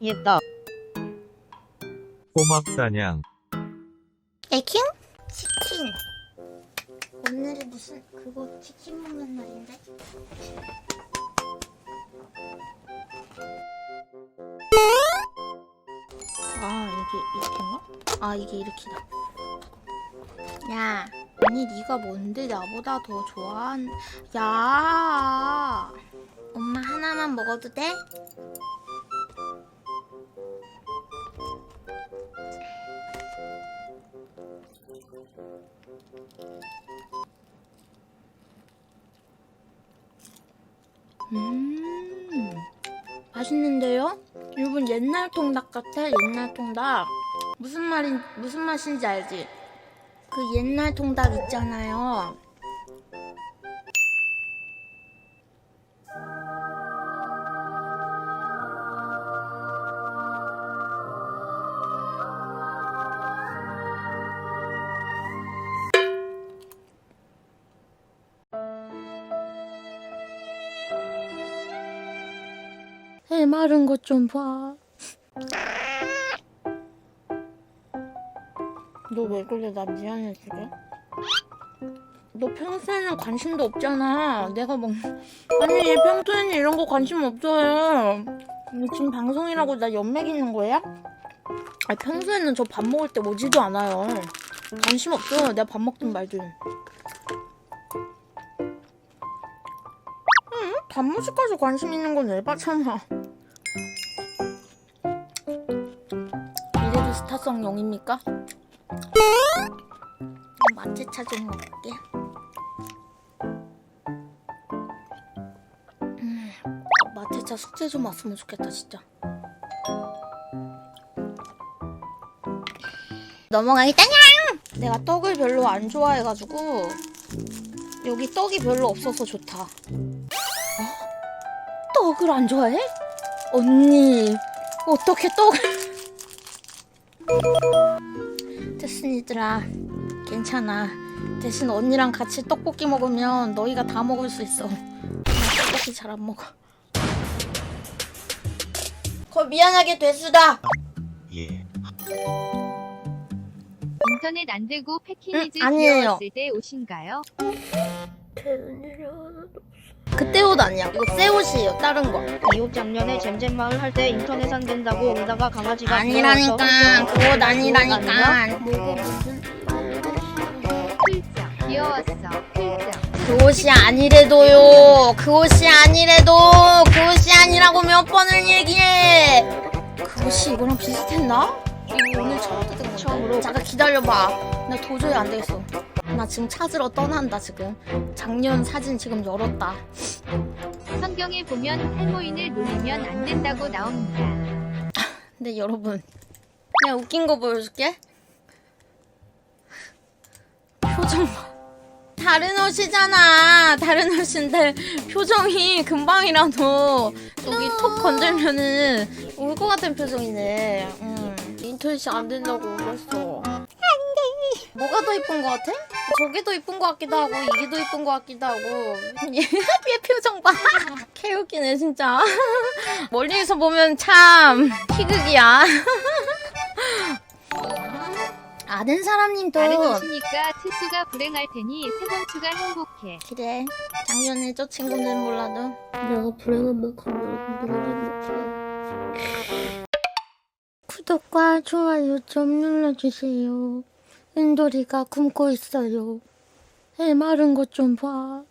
이해했다. 고맙다냥. 에킹? 치킨. 오늘이 무슨 그거 치킨 먹는 날인데? 아 이게 이렇게인가? 아 이게 이렇게다. 야, 아니 네가 뭔데 나보다 더 좋아한? 야, 엄마 하나만 먹어도 돼? 음, 맛있는데요? 여러분 옛날 통닭 같아 옛날 통닭 무슨 말인 무슨 맛인지 알지? 그 옛날 통닭 있잖아요. 해 마른 것 좀 봐. 너 왜 그래? 나 미안해 지금. 너 평소에는 관심도 없잖아. 내가 뭐 아니 평소에는 이런 거 관심 없어요. 지금 방송이라고 나 연맥이는 거야? 아 평소에는 저 밥 먹을 때 오지도 않아요. 관심 없어요. 내가 밥 먹든 말든. 응? 단무지까지 관심 있는 건 에바잖아. 이래도 스타성 0입니까? 마체차 좀 먹을게. 음, 마체차 숙제 좀 왔으면 좋겠다 진짜. 넘어가겠다냥! 내가 떡을 별로 안 좋아해가지고 여기 떡이 별로 없어서 좋다. 어? 떡을 안 좋아해? 언니 어떻게 떡을 됐으니들아 괜찮아 대신 언니랑 같이 떡볶이 먹으면 너희가 다 먹을 수 있어 나 떡볶이 잘 안 먹어 거 미안하게 됐수다 예. 인터넷 안 되고 패키니즈 응, 아니에요. 귀여웠을 때 옷인가요? 그때 옷 아니야 이거 새 옷이에요 다른 거이옷 작년에 잼잼 마을 할 때 인터넷 안 된다고 오다가 강아지가 아니라니까 귀여워서 그옷 아니라니까 뭐고 무슨 클정 귀여웠어 클정 그 옷이 아니래도요. 그 옷이 아니래도 그 옷이 아니라고 몇 번을 얘기해. 그 옷이 이거랑 비슷했나? 이거 오늘 처음 뜯은 건데. 처음으로. 잠깐 기다려봐. 나 도저히 안 되겠어. 나 지금 찾으러 떠난다 지금. 작년 사진 지금 열었다. 성경에 보면 할머니를 놀리면 안 된다고 나옵니다. 근데 여러분, 내가 웃긴 거 보여줄게. 표정 봐. 다른 옷이잖아. 다른 옷인데 표정이 금방이라도 여기 턱 건들면은 울 것 같은 표정이네. 음. 인터넷이 안 된다고 돼. 뭐가 더 이쁜 것 같아? 저게 더 이쁜 것 같기도 하고 이게 더 이쁜 것 같기도 하고 얘, 얘 표정 봐. 개웃기네 진짜. 멀리서 보면 참 희극이야. 아는 사람님도 다른 옷이니까 특수가 불행할 테니 세번추가 행복해. 그래 작년에 저 친구는 몰라도 내가 불행한 만큼 여러분들은 행복해 구독과 좋아요 좀 눌러주세요 은돌이가 굶고 있어요. 해 마른 것 좀 봐